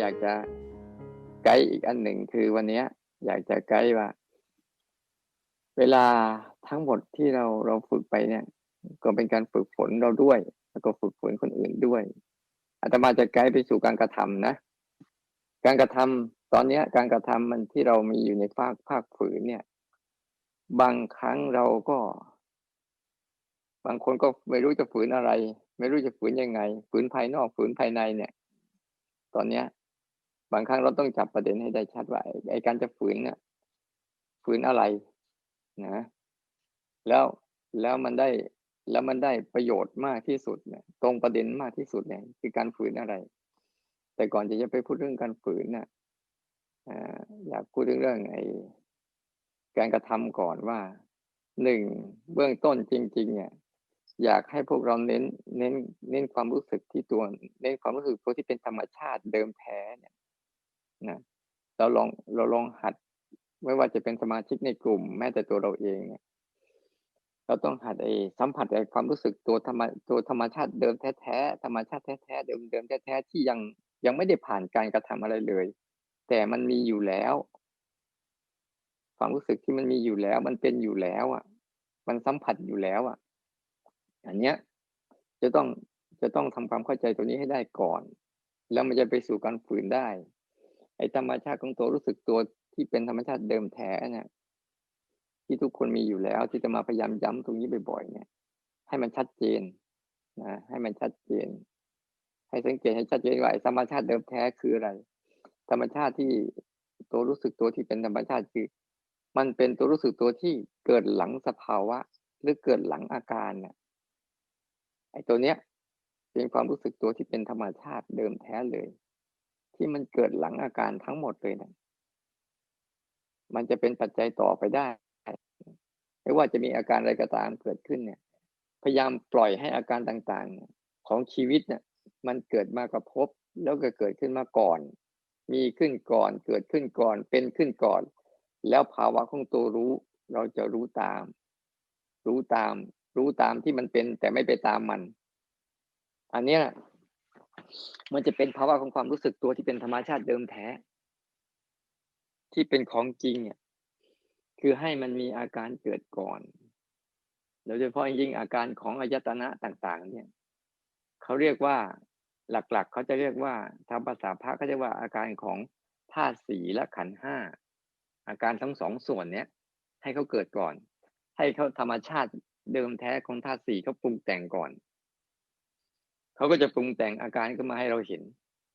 อยากจะไกด์อีกอันหนึ่งคือวันนี้อยากจะไกด์ว่า เวลาทั้งหมดที่เราเราฝึกไปเนี่ย ก็เป็นการฝึกฝนเราด้วย แล้วก็ฝึกฝนคนอื่นด้วยอาตมาจะไกด์ไปสู่การกระทำนะ การกระทำตอนนี้การกระทำมันที่เรามีอยู่ในภาคภาคฝืนเนี่ย บางครั้งเราก็ บางคนก็ไม่รู้จะฝืนอะไร ไม่รู้จะฝืนยังไง ฝืนภายนอกฝืนภายในเนี่ย ตอนเนี้ย บางครั้งเราต้องจับประเด็นให้ได้ชัดว่าไอ้การจะฝืนเนี่ยฝืนอะไรนะแล้วแล้วมันได้แล้วมันได้ประโยชน์มากที่สุดเนี่ย ตรงประเด็นมากที่สุดเนี่ยคือการฝืนอะไร แต่ก่อนจะจะไปพูดเรื่องการฝืนเนี่ยอยากพูดเรื่องเรื่องไอ้การกระทำก่อนว่าหนึ่งเบื้องต้นจริง ๆ เนี่ย อยากให้พวกเราเน้นเน้นเน้นความรู้สึกที่ตัวเน้นความรู้สึกตัวที่เป็นธรรมชาติเดิมแท้เนี่ย นะเราลองเราลองหัด ไม่ว่าจะเป็นสมาชิกในกลุ่ม แม้แต่ตัวเราเองเนี่ยเราต้องหัดไอ้สัมผัสไอ้ความรู้สึกตัวธรรมตัวธรรมชาติเดิมแท้ๆธรรมชาติแท้ๆเดิมเดิมแท้ๆที่ยังยังไม่ได้ผ่านการกระทำอะไรเลย แต่มันมีอยู่แล้ว ความรู้สึกที่มันมีอยู่แล้ว มันเป็นอยู่แล้วอะ มันสัมผัสอยู่แล้วอะ อันเนี้ย จะต้องจะต้องทำความเข้าใจตัวนี้ให้ได้ก่อน แล้วมันจะไปสู่การฝืนได้ ไอ้ธรรมชาติของตัวรู้สึกตัวที่เป็นธรรมชาติเดิมแท้เนี่ยที่ทุกคนมีอยู่แล้วที่จะมาพยายามย้ำตรงนี้บ่อยๆเนี่ย ให้มันชัดเจนนะให้มันชัดเจน ให้สังเกตให้ชัดเจนว่าธรรมชาติเดิมแท้คืออะไร ธรรมชาติที่ตัวรู้สึกตัวที่เป็นธรรมชาติคือ มันเป็นตัวรู้สึกตัวที่เกิดหลังสภาวะ หรือเกิดหลังอาการเนี่ยไอ้ตัวเนี้ยเป็นความรู้สึกตัวที่เป็นธรรมชาติเดิมแท้เลย ที่มันเกิดหลังอาการทั้งหมดเลยนะมันจะเป็นปัจจัยต่อไปได้ ไม่ว่าจะมีอาการอะไรก็ตามเกิดขึ้นเนี่ย พยายามปล่อยให้อาการต่างๆ ของชีวิตเนี่ย มันเกิดมากระทบแล้วก็เกิดขึ้นมาก่อน มีขึ้นก่อน เกิดขึ้นก่อน เป็นขึ้นก่อน แล้วภาวะของตัวรู้ เราจะรู้ตาม รู้ตาม รู้ตามที่มันเป็น แต่ไม่ไปตามมัน อันนี้ มันจะเป็นภาวะของความรู้สึกตัวที่เป็นธรรมชาติเดิมแท้ ที่เป็นของจริงเนี่ยคือให้มันมีอาการเกิดก่อนโดยเฉพาะยิ่งอาการของอายตนะต่าง ๆ เนี่ยเขาเรียกว่าหลักๆเขาจะเรียกว่าทางภาษาพระเขาจะว่าอาการของธาตุสีและขันห้าอาการทั้งสองส่วนเนี้ยให้เขาเกิดก่อน ให้เขาธรรมชาติเดิมแท้ของธาตุสีเขาปรุงแต่งก่อน เขาก็จะปรุงแต่งอาการขึ้นมาให้เราเห็น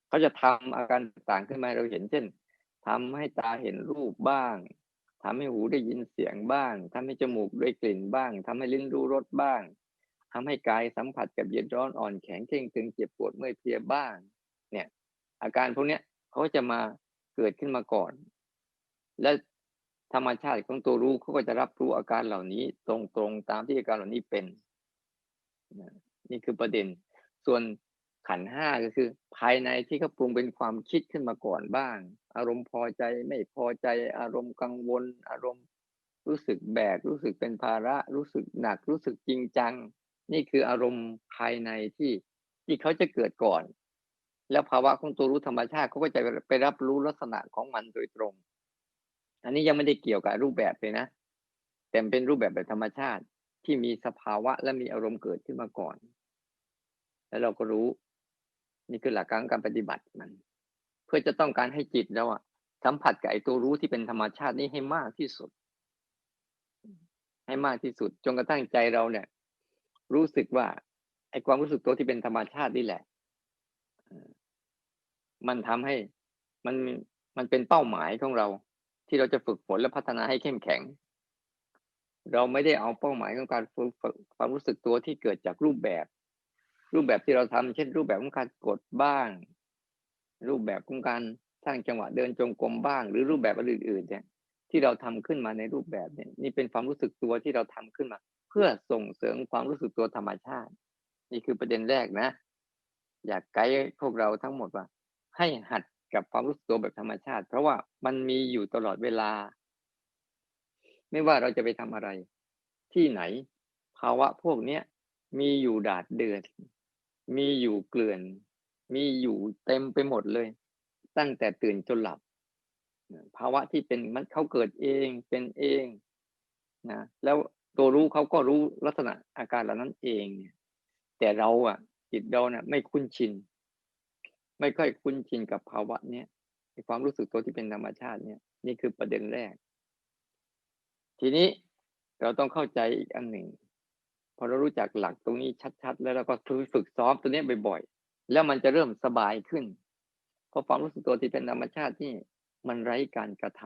เขาจะทำอาการต่างขึ้นมาให้เราเห็น เช่นทำให้ตาเห็นรูปบ้างทำให้หูได้ยินเสียงบ้างทำให้จมูกได้กลิ่นบ้างทำให้ลิ้นรู้รสบ้างทำให้กายสัมผัสกับเย็นร้อนอ่อนแข็งเข่งตึงเจ็บปวดเมื่อยเพลียบ้าง เนี่ย อาการพวกเนี้ยเขาจะมาเกิดขึ้นมาก่อน และธรรมชาติของตัวรู้เขาก็จะรับรู้อาการเหล่านี้ตรงๆตามที่อาการเหล่านี้เป็น นี่คือประเด็น ส่วนขันห้าก็คือ ภายในที่เขาปรุงเป็นความคิดขึ้นมาก่อนบ้าง อารมณ์พอใจไม่พอใจ อารมณ์กังวล อารมณ์รู้สึกแบก รู้สึกเป็นภาระ รู้สึกหนัก รู้สึกจริงจัง นี่คืออารมณ์ภายในที่ที่เขาจะเกิดก่อน แล้วภาวะของตัวรู้ธรรมชาติเขาก็จะไปรับรู้ลักษณะของมันโดยตรง อันนี้ยังไม่ได้เกี่ยวกับรูปแบบเลยนะ แต่เป็นรูปแบบแบบธรรมชาติที่มีสภาวะและมีอารมณ์เกิดขึ้นมาก่อน แล้วเราก็รู้ นี่คือหลักการการปฏิบัติมัน เพื่อจะต้องการให้จิตเราอะสัมผัสกับไอ้ตัวรู้ที่เป็นธรรมชาตินี้ให้มากที่สุด ให้มากที่สุดจนกระทั่งใจเราเนี่ย รู้สึกว่า ไอ้ความรู้สึกตัวที่เป็นธรรมชาตินี่แหละมันทำให้มันมันเป็นเป้าหมายของเรา ที่เราจะฝึกฝนและพัฒนาให้เข้มแข็ง เราไม่ได้เอาเป้าหมายของการฝึกความรู้สึกตัวที่เกิดจากรูปแบบ รูปแบบที่เราทำเช่น รูปแบบของการกดบ้าง รูปแบบของการสร้างจังหวะเดินจงกรมบ้าง หรือรูปแบบอื่นๆเนี่ยที่เราทำขึ้นมาในรูปแบบเนี่ยนี่เป็นความรู้สึกตัวที่เราทำขึ้นมา เพื่อส่งเสริมความรู้สึกตัวธรรมชาติ นี่คือประเด็นแรกนะ อยากไกด์พวกเราทั้งหมดว่า ให้หัดกับความรู้สึกตัวแบบธรรมชาติ เพราะว่ามันมีอยู่ตลอดเวลา ไม่ว่าเราจะไปทำอะไร ที่ไหน ภาวะพวกเนี้ยมีอยู่ดาดเดือด มีอยู่เกลื่อน มีอยู่เต็มไปหมดเลย ตั้งแต่ตื่นจนหลับ ภาวะที่เป็นมันเขาเกิดเองเป็นเองนะแล้วตัวรู้เขาก็รู้ลักษณะอาการเหล่านั้นเองเนี่ย แต่เราอะ จิตเราเนี่ยไม่คุ้นชิน ไม่ค่อยคุ้นชินกับภาวะเนี้ยความรู้สึกตัวที่เป็นธรรมชาติเนี่ย นี่คือประเด็นแรก ทีนี้เราต้องเข้าใจอีกอันหนึ่ง พอเรารู้จักหลักตรงนี้ชัด ๆ แล้วเราก็ฝึกซ้อมตัวนี้บ่อยๆ แล้วมันจะเริ่มสบายขึ้น เพราะความรู้สึกตัวที่เป็นธรรมชาติที่มันไร้การกระท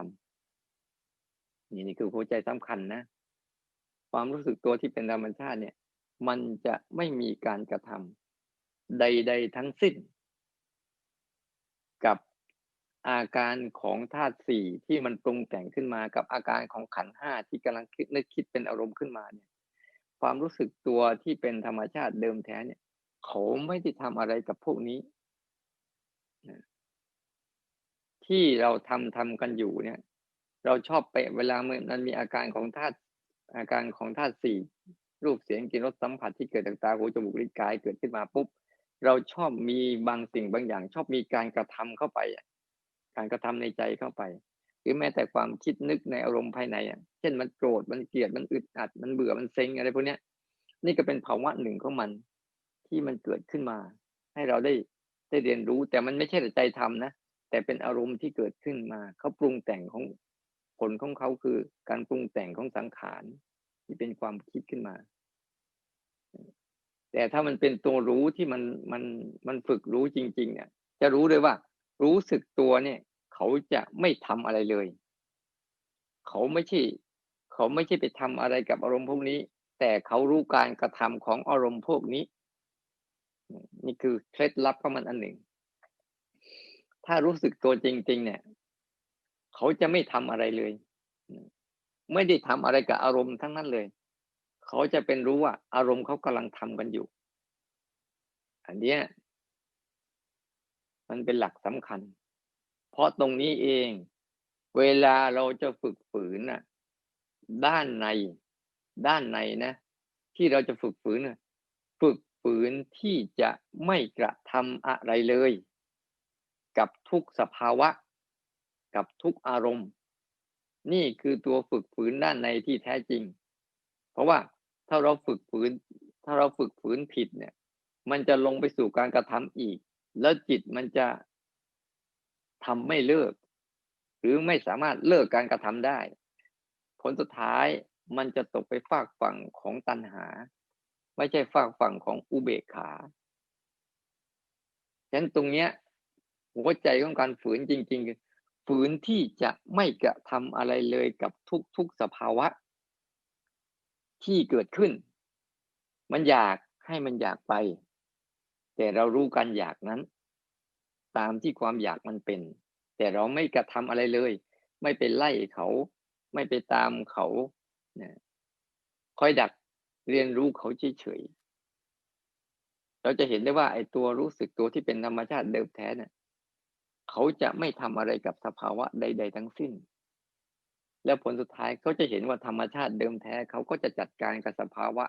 ำนี่นี่คือหัวใจสำคัญนะ ความรู้สึกตัวที่เป็นธรรมชาติเนี่ย มันจะไม่มีการกระทำใด ๆ ทั้งสิ้น กับอาการของธาตุสี่ที่มันปรุงแต่งขึ้นมากับอาการของขันห้าที่กำลังคิดนึกคิดเป็นอารมณ์ขึ้นมาเนี่ย ความรู้สึกตัวที่เป็นธรรมชาติเดิมแท้เนี่ย เขาไม่ได้ทำอะไรกับพวกนี้ที่เราทำทำกันอยู่เนี่ย เราชอบไปเวลาเมื่อมันมีอาการของธาตุอาการของธาตุสี่รูปเสียงกลิ่นรสสัมผัสที่เกิดจากตาหูจมูกลิ้นกายเกิดขึ้นมาปุ๊บเราชอบมีบางสิ่งบางอย่าง ชอบมีการกระทำเข้าไป การกระทำในใจเข้าไป หรือแม้แต่ความคิดนึกในอารมณ์ภายในอะเช่นมันโกรธมันเกลียดมันอึดอัด มันเบื่อมันเซ็งอะไรพวกนี้นี่ก็เป็นภาวะหนึ่งของมัน ที่มันเกิดขึ้นมา ให้เราได้ได้เรียนรู้ แต่มันไม่ใช่แต่ใจทำนะแต่เป็นอารมณ์ที่เกิดขึ้นมาเขาปรุงแต่งของผลของเขาคือการปรุงแต่งของสังขารที่เป็นความคิดขึ้นมา แต่ถ้ามันเป็นตัวรู้ที่มันมันมันฝึกรู้จริง ๆ เนี่ย จะรู้เลยว่า รู้สึกตัวเนี่ย เขาจะไม่ทำอะไรเลย เขาไม่ใช่ เขาไม่ใช่ไปทำอะไรกับอารมณ์พวกนี้ แต่เขารู้การกระทำของอารมณ์พวกนี้ นี่คือเคล็ดลับของมันอันหนึ่ง ถ้ารู้สึกตัวจริง ๆ เนี่ย เขาจะไม่ทำอะไรเลยไม่ได้ทำอะไรกับอารมณ์ทั้งนั้นเลย เขาจะเป็นรู้ว่า อารมณ์เขากำลังทำกันอยู่ อันเนี้ยมันเป็นหลักสำคัญ เพราะตรงนี้เอง เวลาเราจะฝึกฝืนน่ะ ด้านใน ด้านในนะ ที่เราจะฝึกฝืนน่ะฝึกฝืนที่จะไม่กระทำอะไรเลย กับทุกสภาวะ กับทุกอารมณ์ นี่คือตัวฝึกฝืนด้านในที่แท้จริง เพราะว่าถ้าเราฝึกฝืน ถ้าเราฝึกฝืนผิดเนี่ย มันจะลงไปสู่การกระทำอีก แล้วจิตมันจะ ทำไม่เลิก หรือไม่สามารถเลิกการกระทำได้ ผลสุดท้ายมันจะตกไปฝากฝั่งของตัณหา ไม่ใช่ฝากฝั่งของอุเบกขาฉะนั้นตรงเนี้ยหัวใจของการฝืนจริง ๆ คือฝืนที่จะไม่กระทำอะไรเลยกับทุกๆสภาวะ ที่เกิดขึ้น มันอยากให้มันอยากไป แต่เรารู้การอยากนั้น ตามที่ความอยากมันเป็น แต่เราไม่กระทำอะไรเลย ไม่ไปไล่เขา ไม่ไปตามเขาเนี่ยคอยดักเรียนรู้เขาเฉยๆเราจะเห็นได้ว่าไอ้ตัวรู้สึกตัวที่เป็นธรรมชาติเดิมแท้เนี่ยเขาจะไม่ทำอะไรกับสภาวะใด ๆ ทั้งสิ้น แล้วผลสุดท้ายเขาจะเห็นว่าธรรมชาติเดิมแท้เขาก็จะจัดการกับสภาวะ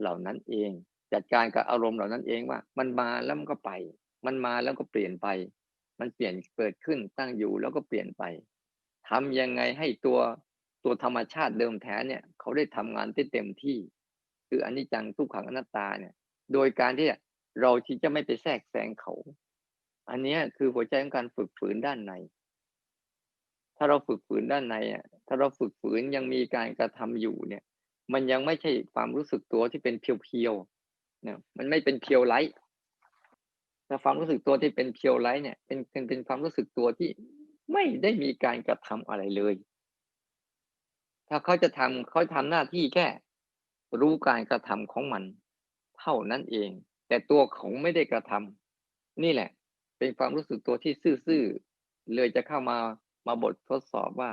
เหล่านั้นเอง จัดการกับอารมณ์เหล่านั้นเองว่า มันมาแล้วมันก็ไป มันมาแล้วก็เปลี่ยนไป มันเปลี่ยนเกิดขึ้นตั้งอยู่แล้วก็เปลี่ยนไปทำยังไงให้ตัวตัวธรรมชาติเดิมแท้เนี่ย เขาได้ทำงานได้เต็มที่ คืออนิจจังทุกขังอนัตตาเนี่ย โดยการที่เราที่จะไม่ไปแทรกแซงเขา อันนี้คือหัวใจของการฝึกฝืนด้านใน ถ้าเราฝึกฝืนด้านในอะถ้าเราฝึกฝืนยังมีการกระทำอยู่เนี่ย มันยังไม่ใช่ความรู้สึกตัวที่เป็นเพียวๆเนี่ยมันไม่เป็นเพียวไลท์ แต่ความรู้สึกตัวที่เป็นเพียวไลท์เนี่ยเป็นเป็นเป็นความรู้สึกตัวที่ไม่ได้มีการกระทำอะไรเลย ถ้าเขาจะทำเขาทำหน้าที่แค่รู้การกระทำของมัน เท่านั้นเอง แต่ตัวของไม่ได้กระทำนี่แหละ เป็นความรู้สึกตัวที่ซื่อๆเลยจะเข้ามามาบททดสอบว่า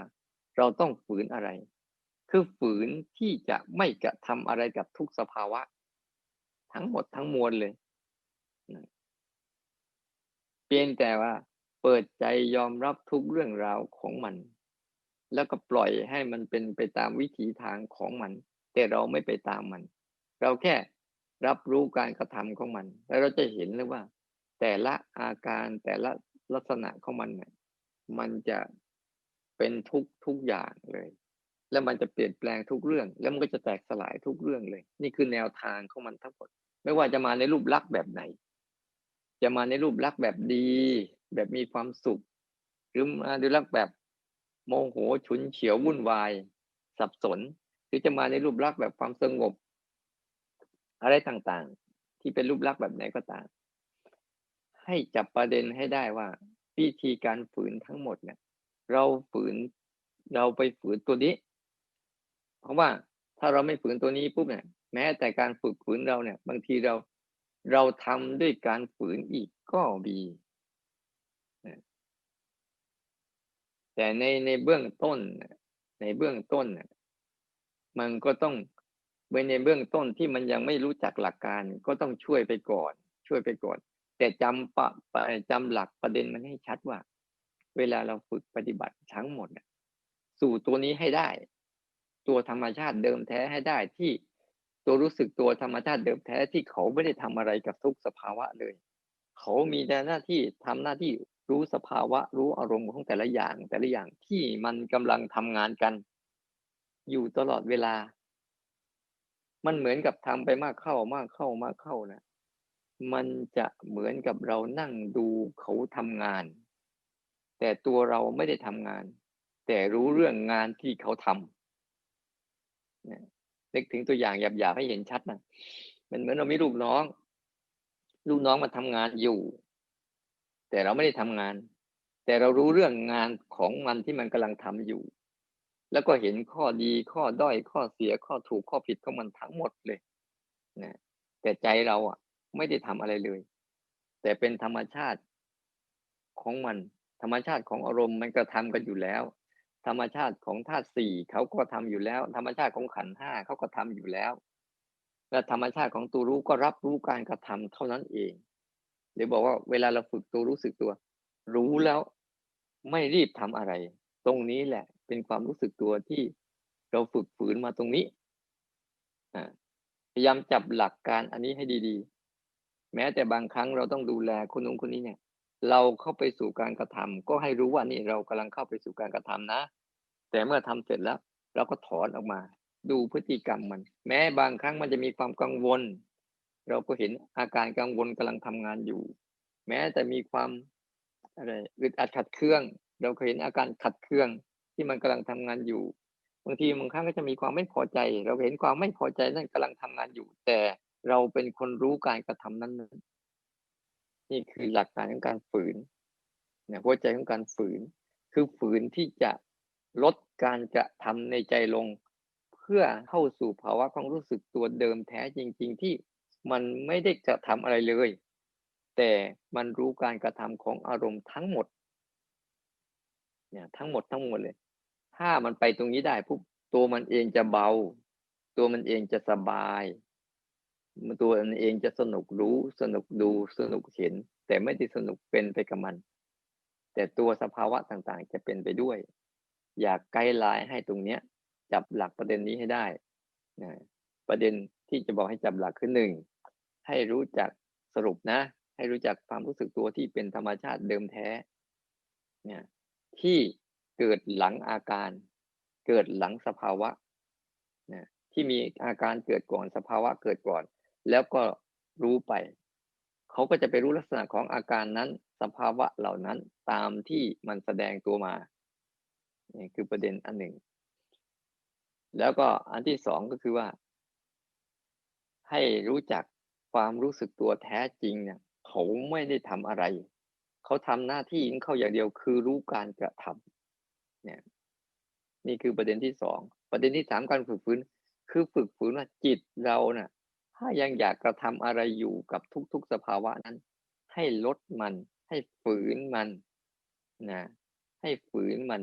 เราต้องฝืนอะไร คือฝืนที่จะไม่กระทำอะไรกับทุกสภาวะ ทั้งหมดทั้งมวลเลย เพียงแต่ว่าเปิดใจยอมรับทุกเรื่องราวของมัน แล้วก็ปล่อยให้มันเป็นไปตามวิถีทางของมัน แต่เราไม่ไปตามมัน เราแค่รับรู้การกระทำของมัน แล้วเราจะเห็นเลยว่า แต่ละอาการแต่ละลักษณะของมันเนี่ยมันจะเป็นทุกทุกอย่างเลย แล้วมันจะเปลี่ยนแปลงทุกเรื่อง แล้วมันก็จะแตกสลายทุกเรื่องเลย นี่คือแนวทางของมันทั้งหมด ไม่ว่าจะมาในรูปลักษณ์แบบไหน จะมาในรูปลักษณ์แบบดี แบบมีความสุข หรือมาในรูลักษณ์แบบโมโหฉุนเฉียววุ่นวาย สับสน หรือจะมาในรูปลักษณ์แบบความสงบ อะไรต่างๆ ที่เป็นรูปลักษณ์แบบไหนก็ตาม ให้จับประเด็นให้ได้ว่าวิธีการฝืนทั้งหมดเนี่ย เราฝืนเราไปฝืนตัวนี้ เพราะว่าถ้าเราไม่ฝืนตัวนี้ปุ๊บเนี่ย แม้แต่การฝึกฝืนเราเนี่ย บางทีเรา เราทำด้วยการฝืนอีกก็มีแต่ในในเบื้องต้น ในเบื้องต้น มันก็ต้องในเบื้องต้นที่มันยังไม่รู้จักหลักการก็ต้องช่วยไปก่อน ช่วยไปก่อน แต่จำปะจำหลักประเด็นมันให้ชัดว่า เวลาเราฝึกปฏิบัติทั้งหมด สู่ตัวนี้ให้ได้ ตัวธรรมชาติเดิมแท้ให้ได้ที่ ตัวรู้สึกตัวธรรมชาติเดิมแท้ที่เขาไม่ได้ทำอะไรกับทุกสภาวะเลย เขามีแต่หน้าที่ทำหน้าที่รู้สภาวะรู้อารมณ์ของแต่ละอย่าง แต่ละอย่างที่มันกำลังทำงานกัน อยู่ตลอดเวลา มันเหมือนกับทำไปมากเข้ามากเข้ามากเข้านะมันจะเหมือนกับเรานั่งดูเขาทำงาน แต่ตัวเราไม่ได้ทำงาน แต่รู้เรื่องงานที่เขาทำ นึกถึงตัวอย่างหยาบๆให้เห็นชัดนะมันเหมือนเรามีลูกน้อง ลูกน้องมาทำงานอยู่ แต่เราไม่ได้ทำงาน แต่เรารู้เรื่องงานของมันที่มันกำลังทำอยู่ แล้วก็เห็นข้อดีข้อด้อยข้อเสียข้อถูกข้อผิดของมันทั้งหมดเลยนะแต่ใจเราอะ ไม่ได้ทำอะไรเลย แต่เป็นธรรมชาติของมัน ธรรมชาติของอารมณ์มันกระทำกันอยู่แล้ว ธรรมชาติของธาตุสี่เขาก็ทำอยู่แล้ว ธรรมชาติของขันห้าเขาก็ทำอยู่แล้ว และธรรมชาติของตัวรู้ก็รับรู้การกระทำเท่านั้นเองเดี๋ยวบอกว่าเวลาเราฝึกตัวรู้สึกตัว รู้แล้วไม่รีบทำอะไร ตรงนี้แหละ เป็นความรู้สึกตัวที่เราฝึกฝืนมาตรงนี้พยายามจับหลักการอันนี้ให้ดีๆ แม้แต่บางครั้งเราต้องดูแลคนนู้นคนนี้เนี่ย เราเข้าไปสู่การกระทำก็ให้รู้ว่านี่เรากำลังเข้าไปสู่การกระทำนะ แต่เมื่อทำเสร็จแล้ว เราก็ถอนออกมา ดูพฤติกรรมมัน แม้บางครั้งมันจะมีความกังวล เราก็เห็นอาการกังวลกำลังทำงานอยู่ แม้แต่มีความอะไรอึดอัดขัดเครื่อง เราเคยเห็นอาการขัดเครื่องที่มันกำลังทำงานอยู่บางทีบางครั้งก็จะมีความไม่พอใจ เราเห็นความไม่พอใจนั่นกำลังทำงานอยู่ แต่เราเป็นคนรู้การกระทำนั้น นี่คือหลักการของการฝืนเนี่ยหัวใจของการฝืน คือฝืนที่จะ ลดการกระทำในใจลง เพื่อเข้าสู่ภาวะความรู้สึกตัวเดิมแท้จริง ๆ ที่มันไม่ได้จะทำอะไรเลย แต่มันรู้การกระทำของอารมณ์ทั้งหมดเนี่ยทั้งหมดทั้งหมดเลย ถ้ามันไปตรงนี้ได้ปุ๊บตัวมันเองจะเบา ตัวมันเองจะสบายตัวมันเองจะสนุกรู้สนุกดูสนุกเห็น แต่ไม่ได้สนุกเป็นไปกับมัน แต่ตัวสภาวะต่างๆ จะเป็นไปด้วย อยากไกด์ไลน์ให้ตรงเนี้ย จับหลักประเด็นนี้ให้ได้นะประเด็นที่จะบอกให้จับหลักคือหนึ่งให้รู้จักสรุปนะ ให้รู้จักความรู้สึกตัวที่เป็นธรรมชาติเดิมแท้ เนี่ย ที่เกิดหลังอาการ เกิดหลังสภาวะนะที่มีอาการเกิดก่อนสภาวะเกิดก่อน แล้วก็รู้ไป เขาก็จะไปรู้ลักษณะของอาการนั้น สภาวะเหล่านั้นตามที่มันแสดงตัวมา นี่คือประเด็นอันหนึ่ง แล้วก็อันที่สองก็คือว่า ให้รู้จักความรู้สึกตัวแท้จริงเนี่ยเขาไม่ได้ทำอะไร เขาทำหน้าที่ของเขาอย่างเดียวคือรู้การกระทำเนี่ย นี่คือประเด็นที่สองประเด็นที่สามการฝึกฝืนคือฝึกฝืนว่าจิตเราเนะ่ะ ถ้ายังอยากกระทำอะไรอยู่กับทุกๆสภาวะนั้น ให้ลดมัน ให้ฝืนมันนะให้ฝืนมัน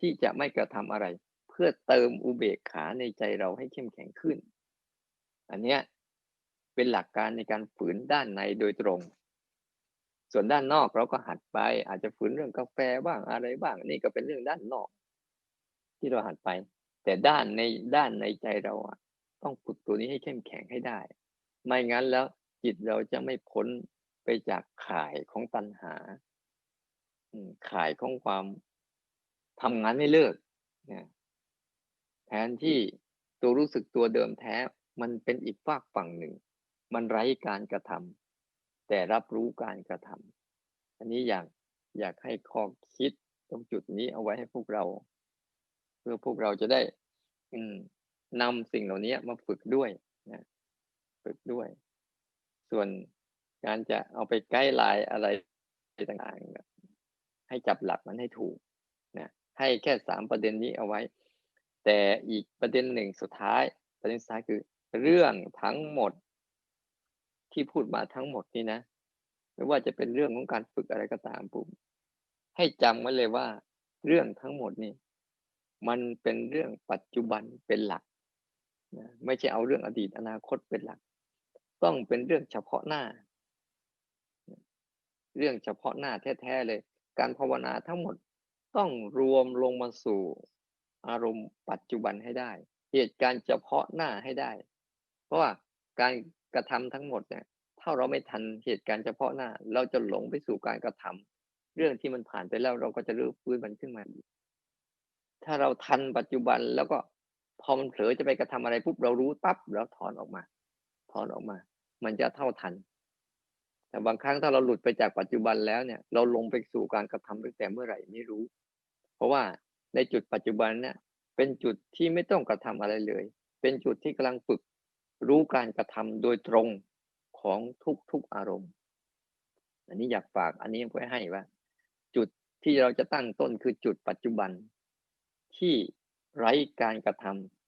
ที่จะไม่กระทำอะไร เพื่อเติมอุเบกขาในใจเราให้เข้มแข็งขึ้น อันเนี้ยเป็นหลักการในการฝืนด้านในโดยตรง ส่วนด้านนอกเราก็หัดไป อาจจะฝืนเรื่องกาแฟบ้างอะไรบ้างนี่ก็เป็นเรื่องด้านนอก ที่เราหัดไป แต่ด้านในด้านในใจเราอะต้องฝึกตัวนี้ให้เข้มแข็งให้ได้ ไม่งั้นแล้วจิตเราจะไม่พ้นไปจากข่ายของตัณหาข่ายของความ ทำงานไม่เลิกนะแทนที่ตัวรู้สึกตัวเดิมแท้ มันเป็นอีกฝากฝั่งหนึ่ง มันไร้การกระทำแต่รับรู้การกระทำอันนี้อยากอยากให้ข้อคิดตรงจุดนี้เอาไว้ให้พวกเรา เพื่อพวกเราจะได้ อืมนำสิ่งเหล่านี้มาฝึกด้วยนะฝึกด้วย ส่วนการจะเอาไปใกล้ลายอะไรต่างๆให้จับหลักมันให้ถูกนะ ให้แค่สามประเด็นนี้เอาไว้ แต่อีกประเด็นหนึ่งสุดท้าย ประเด็นสุดท้ายคือ เรื่องทั้งหมดที่พูดมาทั้งหมดนี่นะ ไม่ว่าจะเป็นเรื่องของการฝึกอะไรก็ตามปุ๊บให้จำไว้เลยว่า เรื่องทั้งหมดนี่มันเป็นเรื่องปัจจุบันเป็นหลักนะไม่ใช่เอาเรื่องอดีตอนาคตเป็นหลัก ต้องเป็นเรื่องเฉพาะหน้า เรื่องเฉพาะหน้าแท้ๆเลย การภาวนาทั้งหมด ต้องรวมลงมาสู่อารมณ์ปัจจุบันให้ได้ เหตุการณ์เฉพาะหน้าให้ได้ เพราะว่าการกระทำทั้งหมดเนี่ยถ้าเราไม่ทันเหตุการณ์เฉพาะหน้า เราจะหลงไปสู่การกระทำเรื่องที่มันผ่านไปแล้วเราก็จะรื้อฟื้นมันขึ้นมาอีกถ้าเราทันปัจจุบันแล้วก็พอมันเผลอจะไปกระทำอะไรปุ๊บเรารู้ปั๊บแล้วถอนออกมา ถอนออกมา มันจะเท่าทัน แต่บางครั้งถ้าเราหลุดไปจากปัจจุบันแล้วเนี่ย เราลงไปสู่การกระทำตั้งแต่เมื่อไหร่ไม่รู้ เพราะว่าในจุดปัจจุบันเนี่ยเป็นจุดที่ไม่ต้องกระทำอะไรเลย เป็นจุดที่กำลังฝึกรู้การกระทำโดยตรงของทุกๆอารมณ์ อันนี้อยากฝากอันนี้ไว้ให้ว่า จุดที่เราจะตั้งต้นคือจุดปัจจุบัน ที่ไร้การกระท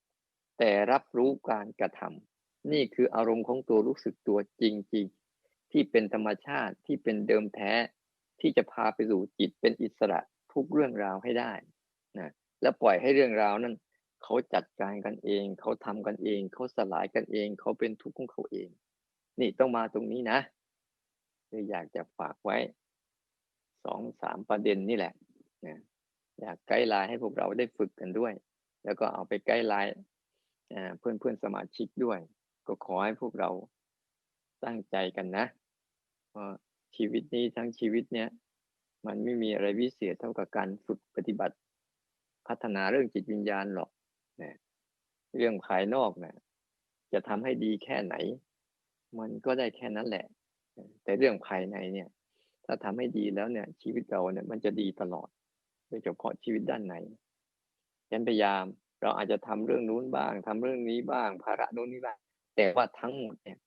ำแต่รับรู้การกระทำนี่คืออารมณ์ของตัวรู้สึกตัวจริงๆ ที่เป็นธรรมชาติที่เป็นเดิมแท้ที่จะพาไปสู่จิตเป็นอิสระ ทุกเรื่องราวให้ได้นะแล้วปล่อยให้เรื่องราวนั้นเขาจัดการกันเอง เขาทำกันเอง เขาสลายกันเอง เขาเป็นทุกข์ของเขาเอง นี่ต้องมาตรงนี้นะคืออยากจะฝากไว้สองสามประเด็นนี่แหละนะอยากไกด์ไลน์ให้พวกเราได้ฝึกกันด้วย แล้วก็เอาไปไกด์ไลน์เพื่อนเพื่อนสมาชิกด้วย ก็ขอให้พวกเราตั้งใจกันนะเพราะชีวิตนี้ทั้งชีวิตเนี้ย มันไม่มีอะไรวิเศษเท่ากับการฝึกปฏิบัติ พัฒนาเรื่องจิตวิญญาณหรอกนะเรื่องภายนอกนะจะทำให้ดีแค่ไหน มันก็ได้แค่นั้นแหละ แต่เรื่องภายในเนี่ย ถ้าทำให้ดีแล้วเนี่ย ชีวิตเราเนี่ย มันจะดีตลอด โดยเฉพาะชีวิตด้านไหนฉันพยายามเราอาจจะทำเรื่องนู้นบ้างทำเรื่องนี้บ้าง ภาระนู้นนี้บ้าง แต่ว่าทั้งหมดเนี่ย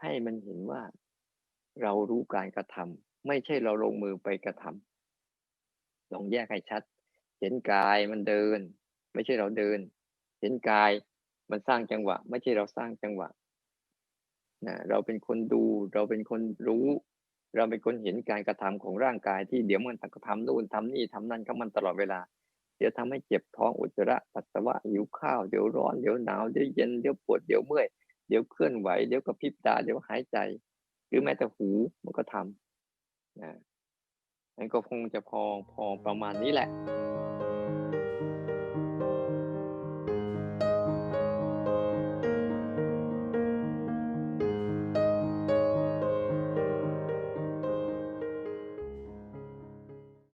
ให้มันเห็นว่าเรารู้การกระทำ ไม่ใช่เราลงมือไปกระทำลองแยกให้ชัด เห็นกายมันเดิน ไม่ใช่เราเดิน เห็นกายมันสร้างจังหวะ ไม่ใช่เราสร้างจังหวะนะเราเป็นคนดู เราเป็นคนรู้ เราเป็นคนเห็นการกระทำของร่างกายที่เดี๋ยวมันกระทำนู่นทำนี่ทำนั่นก็มันตลอดเวลา เดี๋ยวทำให้เจ็บท้องอุจจาระปัสสาวะหิวข้าวเดี๋ยวร้อนเดี๋ยวหนาวเดี๋ยวเย็นเดี๋ยวปวดเดี๋ยวเมื่อยเดี๋ยวเคลื่อนไหวเดี๋ยวกระพริบตาเดี๋ยวหายใจ หรือแม้แต่หูมันก็ทำ นะนั่นก็คงจะพอพอประมาณนี้แหละ